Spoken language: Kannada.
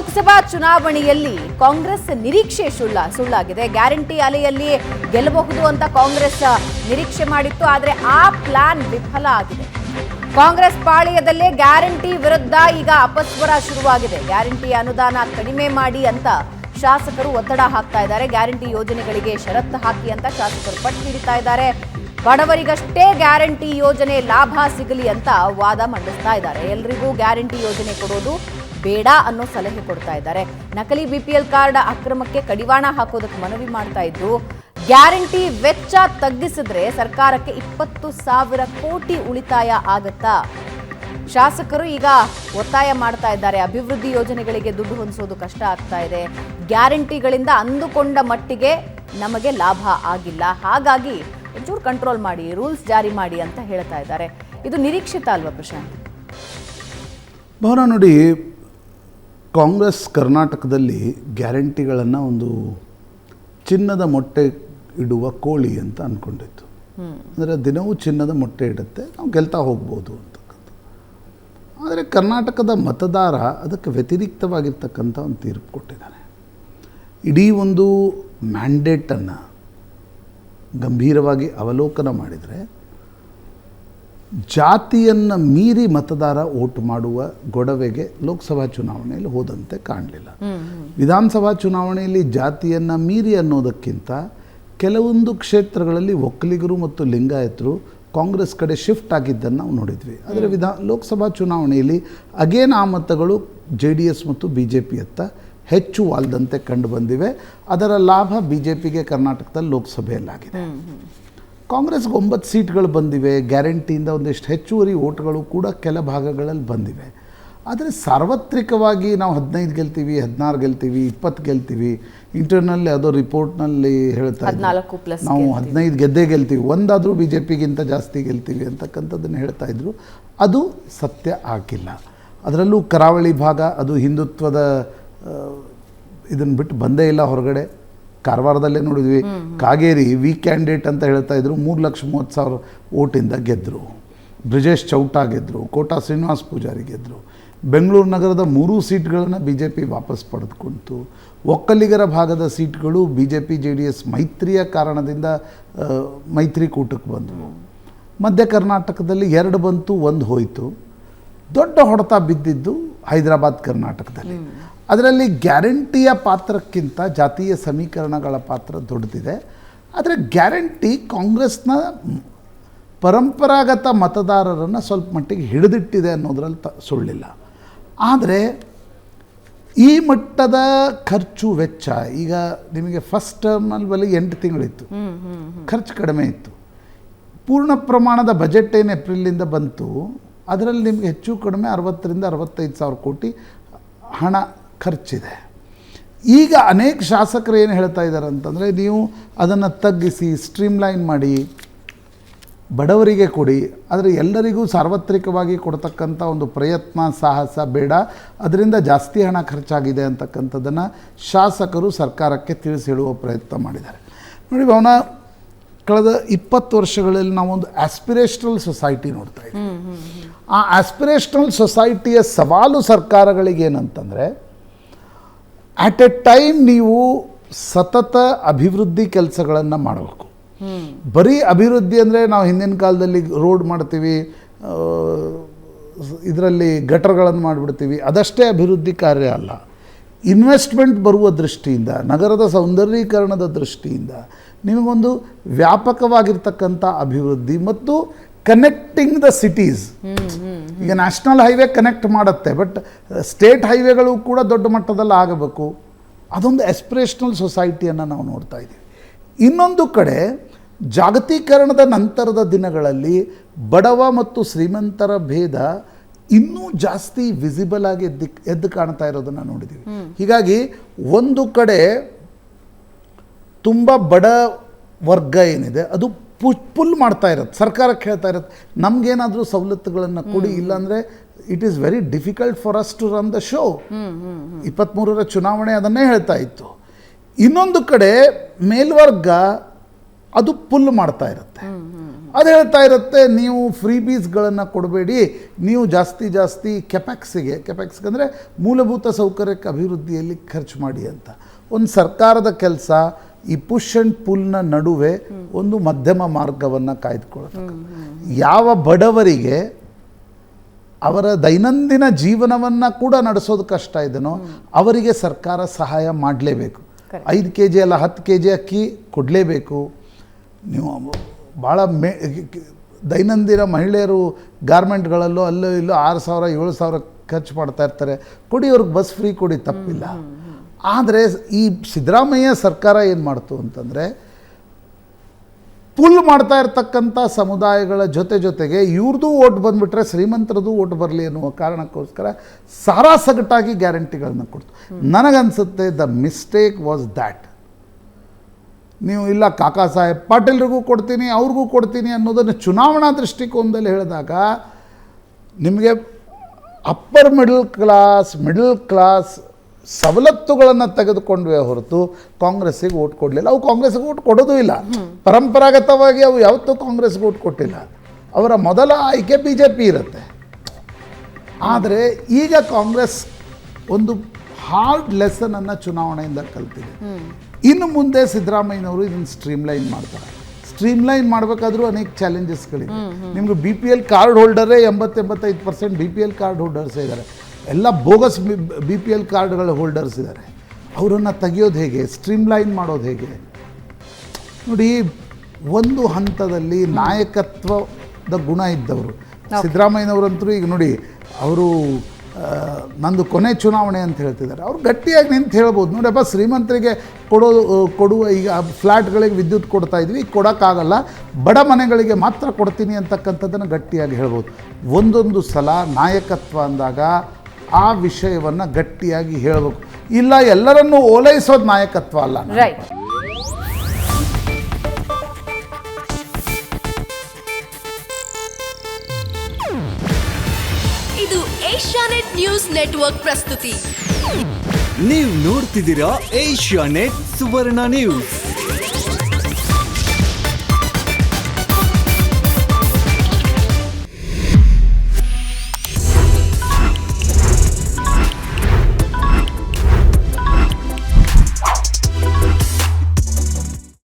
ಲೋಕಸಭಾ ಚುನಾವಣೆಯಲ್ಲಿ ಕಾಂಗ್ರೆಸ್ ನಿರೀಕ್ಷೆ ಸುಳ್ಳ ಸುಳ್ಳಾಗಿದೆ. ಗ್ಯಾರಂಟಿ ಅಲೆಯಲ್ಲಿ ಗೆಲ್ಲಬಹುದು ಅಂತ ಕಾಂಗ್ರೆಸ್ ನಿರೀಕ್ಷೆ ಮಾಡಿತ್ತು, ಆದರೆ ಆ ಪ್ಲಾನ್ ವಿಫಲ ಆಗಿದೆ. ಕಾಂಗ್ರೆಸ್ ಪಾಳೆಯದಲ್ಲೇ ಗ್ಯಾರಂಟಿ ವಿರುದ್ಧ ಈಗ ಅಪಸ್ವರ ಶುರುವಾಗಿದೆ. ಗ್ಯಾರಂಟಿ ಅನುದಾನ ಕಡಿಮೆ ಮಾಡಿ ಅಂತ ಶಾಸಕರು ಒತ್ತಡ ಹಾಕ್ತಾ ಇದ್ದಾರೆ. ಗ್ಯಾರಂಟಿ ಯೋಜನೆಗಳಿಗೆ ಷರತ್ತು ಹಾಕಿ ಅಂತ ಶಾಸಕರು ಪಟ್ಟು ಹಿಡಿತಾ ಇದ್ದಾರೆ. ಬಡವರಿಗಷ್ಟೇ ಗ್ಯಾರಂಟಿ ಯೋಜನೆ ಲಾಭ ಸಿಗಲಿ ಅಂತ ವಾದ ಮಂಡಿಸ್ತಾ ಇದ್ದಾರೆ. ಎಲ್ರಿಗೂ ಗ್ಯಾರಂಟಿ ಯೋಜನೆ ಕೊಡೋದು ಬೇಡ ಅನ್ನೋ ಸಲಹೆ ಕೊಡ್ತಾ ಇದ್ದಾರೆ. ನಕಲಿ ಬಿ ಪಿ ಎಲ್ ಕಾರ್ಡ್ ಅಕ್ರಮಕ್ಕೆ ಕಡಿವಾಣ ಹಾಕೋದಕ್ಕೆ ಮನವಿ ಮಾಡ್ತಾ ಇದ್ದು, ಗ್ಯಾರಂಟಿ ವೆಚ್ಚ ತಗ್ಗಿಸಿದ್ರೆ ಸರ್ಕಾರಕ್ಕೆ ಇಪ್ಪತ್ತು ಸಾವಿರ ಕೋಟಿ ಉಳಿತಾಯ ಆಗತ್ತಾ? ಶಾಸಕರು ಈಗ ಒತ್ತಾಯ ಮಾಡ್ತಾ ಇದ್ದಾರೆ. ಅಭಿವೃದ್ಧಿ ಯೋಜನೆಗಳಿಗೆ ದುಡ್ಡು ಹೊಂದಿಸೋದು ಕಷ್ಟ ಆಗ್ತಾ ಇದೆ. ಗ್ಯಾರಂಟಿಗಳಿಂದ ಅಂದುಕೊಂಡ ಮಟ್ಟಿಗೆ ನಮಗೆ ಲಾಭ ಆಗಿಲ್ಲ. ಹಾಗಾಗಿ ಒಂಚೂರು ಕಂಟ್ರೋಲ್ ಮಾಡಿ ರೂಲ್ಸ್ ಜಾರಿ ಮಾಡಿ ಅಂತ ಹೇಳ್ತಾ ಇದ್ದಾರೆ. ಇದು ನಿರೀಕ್ಷಿತ ಅಲ್ವಾ ಪ್ರಶಾಂತ್? ಭವನ, ನೋಡಿ ಕಾಂಗ್ರೆಸ್ ಕರ್ನಾಟಕದಲ್ಲಿ ಗ್ಯಾರಂಟಿಗಳನ್ನು ಒಂದು ಚಿನ್ನದ ಮೊಟ್ಟೆ ಇಡುವ ಕೋಳಿ ಅಂತ ಅಂದ್ಕೊಂಡಿತ್ತು ಅಂದರೆ ದಿನವೂ ಚಿನ್ನದ ಮೊಟ್ಟೆ ಇಡುತ್ತೆ, ನಾವು ಗೆಲ್ತಾ ಹೋಗ್ಬೋದು ಅಂತಕ್ಕಂಥ. ಆದರೆ ಕರ್ನಾಟಕದ ಮತದಾರ ಅದಕ್ಕೆ ವ್ಯತಿರಿಕ್ತವಾಗಿರ್ತಕ್ಕಂಥ ಒಂದು ತೀರ್ಪು ಕೊಟ್ಟಿದ್ದಾನೆ. ಇಡೀ ಒಂದು ಮ್ಯಾಂಡೇಟನ್ನು ಗಂಭೀರವಾಗಿ ಅವಲೋಕನ ಮಾಡಿದರೆ ಜಾತಿಯನ್ನು ಮೀರಿ ಮತದಾರ ಓಟ್ ಮಾಡುವ ಗೊಡವೆಗೆ ಲೋಕಸಭಾ ಚುನಾವಣೆಯಲ್ಲಿ ಹೋದಂತೆ ಕಾಣಲಿಲ್ಲ. ವಿಧಾನಸಭಾ ಚುನಾವಣೆಯಲ್ಲಿ ಜಾತಿಯನ್ನು ಮೀರಿ ಅನ್ನೋದಕ್ಕಿಂತ ಕೆಲವೊಂದು ಕ್ಷೇತ್ರಗಳಲ್ಲಿ ಒಕ್ಕಲಿಗರು ಮತ್ತು ಲಿಂಗಾಯತರು ಕಾಂಗ್ರೆಸ್ ಕಡೆ ಶಿಫ್ಟ್ ಆಗಿದ್ದನ್ನು ನಾವು ನೋಡಿದ್ವಿ. ಆದರೆ ವಿಧಾ ಲೋಕಸಭಾ ಚುನಾವಣೆಯಲ್ಲಿ ಅಗೇನ್ ಆ ಮತಗಳು ಜೆ ಡಿ ಎಸ್ ಮತ್ತು ಬಿ ಜೆ ಪಿಯತ್ತ ಹೆಚ್ಚು ವಾಲ್ದಂತೆ ಕಂಡು ಬಂದಿವೆ. ಅದರ ಲಾಭ ಬಿ ಜೆ ಪಿಗೆ ಕರ್ನಾಟಕದಲ್ಲಿ ಲೋಕಸಭೆಯಲ್ಲಾಗಿದೆ. ಕಾಂಗ್ರೆಸ್ಗೆ ಒಂಬತ್ತು ಸೀಟ್ಗಳು ಬಂದಿವೆ ಗ್ಯಾರಂಟಿಯಿಂದ ಒಂದಿಷ್ಟು ಹೆಚ್ಚುವರಿ ಓಟ್ಗಳು ಕೂಡ ಕೆಲ ಭಾಗಗಳಲ್ಲಿ ಬಂದಿವೆ. ಆದರೆ ಸಾರ್ವತ್ರಿಕವಾಗಿ ನಾವು ಹದಿನೈದು ಗೆಲ್ತೀವಿ ಹದಿನಾರು ಗೆಲ್ತೀವಿ ಇಪ್ಪತ್ತು ಗೆಲ್ತೀವಿ ಇಂಟರ್ನಲ್ ಅದೋ ರಿಪೋರ್ಟ್ನಲ್ಲಿ ಹೇಳ್ತಾ ನಾವು ಹದಿನೈದು ಗೆದ್ದೇ ಗೆಲ್ತೀವಿ ಒಂದಾದರೂ ಬಿ ಜೆ ಪಿಗಿಂತ ಜಾಸ್ತಿ ಗೆಲ್ತೀವಿ ಅಂತಕ್ಕಂಥದ್ದನ್ನು ಹೇಳ್ತಾ ಇದ್ರು. ಅದು ಸತ್ಯ ಆಗಿಲ್ಲ. ಅದರಲ್ಲೂ ಕರಾವಳಿ ಭಾಗ ಅದು ಹಿಂದುತ್ವದ ಇದನ್ನು ಬಿಟ್ಟು ಬಂದೇ ಇಲ್ಲ ಹೊರಗಡೆ. ಕಾರವಾರದಲ್ಲೇ ನೋಡಿದ್ವಿ. ಕಾಗೇರಿ ವಿ ಕ್ಯಾಂಡಿಡೇಟ್ ಅಂತ ಹೇಳ್ತಾ ಇದ್ರು. ಮೂರು ಲಕ್ಷ ಮೂವತ್ತು ಸಾವಿರ ಓಟಿಂದ ಗೆದ್ದರು ಬ್ರಿಜೇಶ್ ಚೌಟಾ ಗೆದ್ದರು ಕೋಟಾ ಶ್ರೀನಿವಾಸ್ ಪೂಜಾರಿ ಗೆದ್ದರು ಬೆಂಗಳೂರು ನಗರದ ಮೂರೂ ಸೀಟ್ಗಳನ್ನು ಬಿ ಜೆ ಪಿ ವಾಪಸ್ ಪಡೆದುಕೊಂತು ಒಕ್ಕಲಿಗರ ಭಾಗದ ಸೀಟ್ಗಳು B J P J D S ಮೈತ್ರಿಯ ಕಾರಣದಿಂದ ಮೈತ್ರಿಕೂಟಕ್ಕೆ ಬಂದವು. ಮಧ್ಯ ಕರ್ನಾಟಕದಲ್ಲಿ ಎರಡು ಬಂತು ಒಂದು ಹೋಯಿತು. ದೊಡ್ಡ ಹೊಡೆತ ಬಿದ್ದಿದ್ದು ಹೈದರಾಬಾದ್ ಕರ್ನಾಟಕದಲ್ಲಿ. ಅದರಲ್ಲಿ ಗ್ಯಾರಂಟಿಯ ಪಾತ್ರಕ್ಕಿಂತ ಜಾತೀಯ ಸಮೀಕರಣಗಳ ಪಾತ್ರ ದೊಡ್ಡದಿದೆ. ಆದರೆ ಗ್ಯಾರಂಟಿ ಕಾಂಗ್ರೆಸ್ನ ಪರಂಪರಾಗತ ಮತದಾರರನ್ನು ಸ್ವಲ್ಪ ಮಟ್ಟಿಗೆ ಹಿಡಿದಿಟ್ಟಿದೆ ಅನ್ನೋದ್ರಲ್ಲಿ ತ ಸುಳ್ಳಿಲ್ಲ. ಆದರೆ ಈ ಮಟ್ಟದ ಖರ್ಚು ವೆಚ್ಚ ಈಗ ನಿಮಗೆ ಫಸ್ಟ್ ಟರ್ಮಲ್ಲಿ ಬಳಿ ಎಂಟು ತಿಂಗಳಿತ್ತು. ಖರ್ಚು ಕಡಿಮೆ ಇತ್ತು. ಪೂರ್ಣ ಪ್ರಮಾಣದ ಬಜೆಟ್ ಏನು ಏಪ್ರಿಲಿಂದ ಬಂತು? ಅದರಲ್ಲಿ ನಿಮಗೆ ಹೆಚ್ಚು ಕಡಿಮೆ ಅರವತ್ತರಿಂದ ಅರವತ್ತೈದು ಸಾವಿರ ಕೋಟಿ ಹಣ ಖರ್ಚಿದೆ. ಈಗ ಅನೇಕ ಶಾಸಕರು ಏನು ಹೇಳ್ತಾ ಇದ್ದಾರೆ ಅಂತಂದರೆ ನೀವು ಅದನ್ನು ತಗ್ಗಿಸಿ ಸ್ಟ್ರೀಮ್ಲೈನ್ ಮಾಡಿ, ಬಡವರಿಗೆ ಕೊಡಿ, ಆದರೆ ಎಲ್ಲರಿಗೂ ಸಾರ್ವತ್ರಿಕವಾಗಿ ಕೊಡ್ತಕ್ಕಂಥ ಒಂದು ಪ್ರಯತ್ನ, ಸಾಹಸ ಬೇಡ. ಅದರಿಂದ ಜಾಸ್ತಿ ಹಣ ಖರ್ಚಾಗಿದೆ ಅಂತಕ್ಕಂಥದ್ದನ್ನು ಶಾಸಕರು ಸರ್ಕಾರಕ್ಕೆ ತಿಳಿಸಿ ಹೇಳುವ ಪ್ರಯತ್ನ ಮಾಡಿದ್ದಾರೆ. ನೋಡಿ ಭವನ, ಕಳೆದ ಇಪ್ಪತ್ತು ವರ್ಷಗಳಲ್ಲಿ ನಾವೊಂದು ಆಸ್ಪಿರೇಷನಲ್ ಸೊಸೈಟಿ ನೋಡ್ತಾ ಇದ್ದೀವಿ. ಆ ಆಸ್ಪಿರೇಷನಲ್ ಸೊಸೈಟಿಯ ಸವಾಲು ಸರ್ಕಾರಗಳಿಗೆ ಏನಂತಂದರೆ ಆಟ್ ಎ ಟೈಮ್ ನೀವು ಸತತ ಅಭಿವೃದ್ಧಿ ಕೆಲಸಗಳನ್ನು ಮಾಡಬೇಕು. ಬರೀ ಅಭಿವೃದ್ಧಿ ಅಂದರೆ ನಾವು ಹಿಂದಿನ ಕಾಲದಲ್ಲಿ ರೋಡ್ ಮಾಡ್ತೀವಿ ಇದರಲ್ಲಿ ಗಟರ್ಗಳನ್ನು ಮಾಡಿಬಿಡ್ತೀವಿ ಅದಷ್ಟೇ ಅಭಿವೃದ್ಧಿ ಕಾರ್ಯ ಅಲ್ಲ. ಇನ್ವೆಸ್ಟ್ಮೆಂಟ್ ಬರುವ ದೃಷ್ಟಿಯಿಂದ ನಗರದ ಸೌಂದರ್ಯೀಕರಣದ ದೃಷ್ಟಿಯಿಂದ ನಿಮಗೊಂದು ವ್ಯಾಪಕವಾಗಿರ್ತಕ್ಕಂಥ ಅಭಿವೃದ್ಧಿ ಮತ್ತು ಕನೆಕ್ಟಿಂಗ್ ದ ಸಿಟೀಸ್ ಈಗ ನ್ಯಾಷನಲ್ ಹೈವೇ ಕನೆಕ್ಟ್ ಮಾಡುತ್ತೆ ಬಟ್ ಸ್ಟೇಟ್ ಹೈವೇಗಳು ಕೂಡ ದೊಡ್ಡ ಮಟ್ಟದಲ್ಲಿ ಆಗಬೇಕು. ಅದೊಂದು ಎಸ್ಪಿರೇಷನಲ್ ಸೊಸೈಟಿಯನ್ನು ನಾವು ನೋಡ್ತಾ ಇದ್ದೀವಿ. ಇನ್ನೊಂದು ಕಡೆ ಜಾಗತೀಕರಣದ ನಂತರದ ದಿನಗಳಲ್ಲಿ ಬಡವ ಮತ್ತು ಶ್ರೀಮಂತರ ಭೇದ ಇನ್ನೂ ಜಾಸ್ತಿ ವಿಸಿಬಲ್ ಆಗಿ ಎದ್ದು ಎದ್ದು ಕಾಣ್ತಾ ಇರೋದನ್ನು ನೋಡಿದ್ದೀವಿ ಹೀಗಾಗಿ ಒಂದು ಕಡೆ ತುಂಬ ಬಡ ವರ್ಗ ಏನಿದೆ ಅದು ಪು ಪುಲ್ ಮಾಡ್ತಾ ಇರುತ್ತೆ ಸರ್ಕಾರಕ್ಕೆ ಹೇಳ್ತಾ ಇರುತ್ತೆ ನಮಗೇನಾದರೂ ಸವಲತ್ತುಗಳನ್ನು ಕೊಡಿ ಇಲ್ಲಾಂದರೆ it is very difficult for us to run the show ಇಪ್ಪತ್ತ್ಮೂರರ ಚುನಾವಣೆ ಅದನ್ನೇ ಹೇಳ್ತಾ ಇತ್ತು. ಇನ್ನೊಂದು ಕಡೆ ಮೇಲ್ವರ್ಗ ಅದು ಪುಲ್ ಮಾಡ್ತಾ ಇರುತ್ತೆ. ಅದು ಹೇಳ್ತಾ ಇರುತ್ತೆ ನೀವು ಫ್ರೀ ಬೀಸ್ಗಳನ್ನು ಕೊಡಬೇಡಿ ನೀವು ಜಾಸ್ತಿ ಜಾಸ್ತಿ ಕೆಪ್ಯಾಕ್ಸಿಗೆ ಕೆಪ್ಯಾಕ್ಸ್ಗೆ ಅಂದರೆ ಮೂಲಭೂತ ಸೌಕರ್ಯಕ್ಕೆ ಅಭಿವೃದ್ಧಿಯಲ್ಲಿ ಖರ್ಚು ಮಾಡಿ ಅಂತ. ಒಂದು ಸರ್ಕಾರದ ಕೆಲಸ ಈ ಪುಷ್ ಅಂಡ್ ಪುಲ್ನ ನಡುವೆ ಒಂದು ಮಧ್ಯಮ ಮಾರ್ಗವನ್ನು ಕಾಯ್ದುಕೊಳ್ಳೋದು ಯಾವ ಬಡವರಿಗೆ ಅವರ ದೈನಂದಿನ ಜೀವನವನ್ನು ಕೂಡ ನಡೆಸೋದು ಕಷ್ಟ ಇದೆನೋ ಅವರಿಗೆ ಸರ್ಕಾರ ಸಹಾಯ ಮಾಡಲೇಬೇಕು. ಐದು ಕೆ ಜಿ ಅಲ್ಲ ಹತ್ತು ಕೆ ಜಿ ಅಕ್ಕಿ ಕೊಡಲೇಬೇಕು. ನೀವು ಭಾಳ ಮೇ ದೈನಂದಿನ ಮಹಿಳೆಯರು ಗಾರ್ಮೆಂಟ್ಗಳಲ್ಲೋ ಅಲ್ಲೋ ಇಲ್ಲೋ ಆರು ಸಾವಿರ ಏಳು ಸಾವಿರ ಖರ್ಚು ಮಾಡ್ತಾ ಇರ್ತಾರೆ. ಕೊಡಿ ಅವ್ರಿಗೆ ಬಸ್ ಫ್ರೀ ಕೊಡಿ ತಪ್ಪಿಲ್ಲ. ಆದರೆ ಈ ಸಿದ್ದರಾಮಯ್ಯ ಸರ್ಕಾರ ಏನು ಮಾಡ್ತು ಅಂತಂದರೆ ಪುಲ್ ಮಾಡ್ತಾ ಇರ್ತಕ್ಕಂಥ ಸಮುದಾಯಗಳ ಜೊತೆ ಜೊತೆಗೆ ಇವ್ರದ್ದು ಓಟ್ ಬಂದುಬಿಟ್ರೆ ಶ್ರೀಮಂತರದ್ದು ಓಟ್ ಬರಲಿ ಅನ್ನುವ ಕಾರಣಕ್ಕೋಸ್ಕರ ಸಾರಾ ಸಗಟಾಗಿ ಗ್ಯಾರಂಟಿಗಳನ್ನ ಕೊಡ್ತು. ನನಗನ್ಸುತ್ತೆ ದ ಮಿಸ್ಟೇಕ್ ವಾಸ್ ದ್ಯಾಟ್. ನೀವು ಇಲ್ಲ ಕಾಕಾ ಸಾಹೇಬ್ ಪಾಟೀಲ್ರಿಗೂ ಕೊಡ್ತೀನಿ, ಅವ್ರಿಗೂ ಕೊಡ್ತೀನಿ ಅನ್ನೋದನ್ನು ಚುನಾವಣಾ ದೃಷ್ಟಿಕೋನದಲ್ಲಿ ಹೇಳಿದಾಗ ನಿಮಗೆ upper middle class middle class ಸವಲತ್ತುಗಳನ್ನು ತೆಗೆದುಕೊಂಡ್ವೆ ಹೊರತು ಕಾಂಗ್ರೆಸ್ಸಿಗೆ ಓಟ್ ಕೊಡಲಿಲ್ಲ. ಅವು ಕಾಂಗ್ರೆಸ್ಗೆ ಓಟ್ ಕೊಡೋದೂ ಇಲ್ಲ. ಪರಂಪರಾಗತವಾಗಿ ಅವು ಯಾವತ್ತೂ ಕಾಂಗ್ರೆಸ್ಗೆ ಓಟ್ ಕೊಟ್ಟಿಲ್ಲ. ಅವರ ಮೊದಲ ಆಯ್ಕೆ ಬಿ ಜೆ ಪಿ ಇರುತ್ತೆ. ಆದರೆ ಈಗ ಕಾಂಗ್ರೆಸ್ ಒಂದು ಹಾರ್ಡ್ ಲೆಸನನ್ನು ಚುನಾವಣೆಯಿಂದ ಕಲ್ತಿದೆ. ಇನ್ನು ಮುಂದೆ ಸಿದ್ದರಾಮಯ್ಯನವರು ಇದನ್ನು ಸ್ಟ್ರೀಮ್ಲೈನ್ ಮಾಡ್ತಾರೆ. ಸ್ಟ್ರೀಮ್ ಲೈನ್ ಮಾಡಬೇಕಾದ್ರೂ ಅನೇಕ ಚಾಲೆಂಜಸ್ಗಳಿವೆ ನಿಮ್ಗೆ ಬಿ ಪಿ ಎಲ್ ಕಾರ್ಡ್ ಹೋಲ್ಡರೇ ಎಂಬತ್ತೆಂಬತ್ತೈದು percent B P L card holders ಇದ್ದಾರೆ. ಎಲ್ಲ ಬೋಗಸ್ ಬಿ ಪಿ ಎಲ್ ಕಾರ್ಡ್ಗಳ ಹೋಲ್ಡರ್ಸ್ ಇದ್ದಾರೆ. ಅವರನ್ನು ತೆಗೆಯೋದು ಹೇಗೆ? ಸ್ಟ್ರೀಮ್ಲೈನ್ ಮಾಡೋದು ಹೇಗೆ? ನೋಡಿ ಒಂದು ಹಂತದಲ್ಲಿ ನಾಯಕತ್ವದ ಗುಣ ಇದ್ದವರು. ಸಿದ್ದರಾಮಯ್ಯನವರಂತರೂ ಈಗ ನೋಡಿ ಅವರು ನಂದು ಕೊನೆ ಚುನಾವಣೆ ಅಂತ ಹೇಳ್ತಿದ್ದಾರೆ. ಅವ್ರು ಗಟ್ಟಿಯಾಗಿ ನಿಂತು ಹೇಳ್ಬೋದು. ನೋಡಪ್ಪ ಶ್ರೀಮಂತರಿಗೆ ಕೊಡೋ ಕೊಡುವ ಈಗ ಫ್ಲ್ಯಾಟ್ಗಳಿಗೆ ವಿದ್ಯುತ್ ಕೊಡ್ತಾ ಇದ್ವಿ ಈಗ ಕೊಡೋಕ್ಕಾಗಲ್ಲ. ಬಡ ಮನೆಗಳಿಗೆ ಮಾತ್ರ ಕೊಡ್ತೀನಿ ಅಂತಕ್ಕಂಥದ್ದನ್ನು ಗಟ್ಟಿಯಾಗಿ ಹೇಳ್ಬೋದು. ಒಂದೊಂದು ಸಲ ನಾಯಕತ್ವ ಅಂದಾಗ ಆ ವಿಷಯವನ್ನು ಗಟ್ಟಿಯಾಗಿ ಹೇಳಬೇಕು. ಇಲ್ಲ ಎಲ್ಲರನ್ನೂ ಓಲೈಸೋದು ನಾಯಕತ್ವ ಅಲ್ಲ ರೈಟ್ ಇದು ಏಷ್ಯಾನೆಟ್ ನ್ಯೂಸ್ ನೆಟ್ವರ್ಕ್ ಪ್ರಸ್ತುತಿ. ನೀವು ನೋಡ್ತಿದ್ದೀರಾ ಏಷ್ಯಾನೆಟ್ ಸುವರ್ಣ ನ್ಯೂಸ್.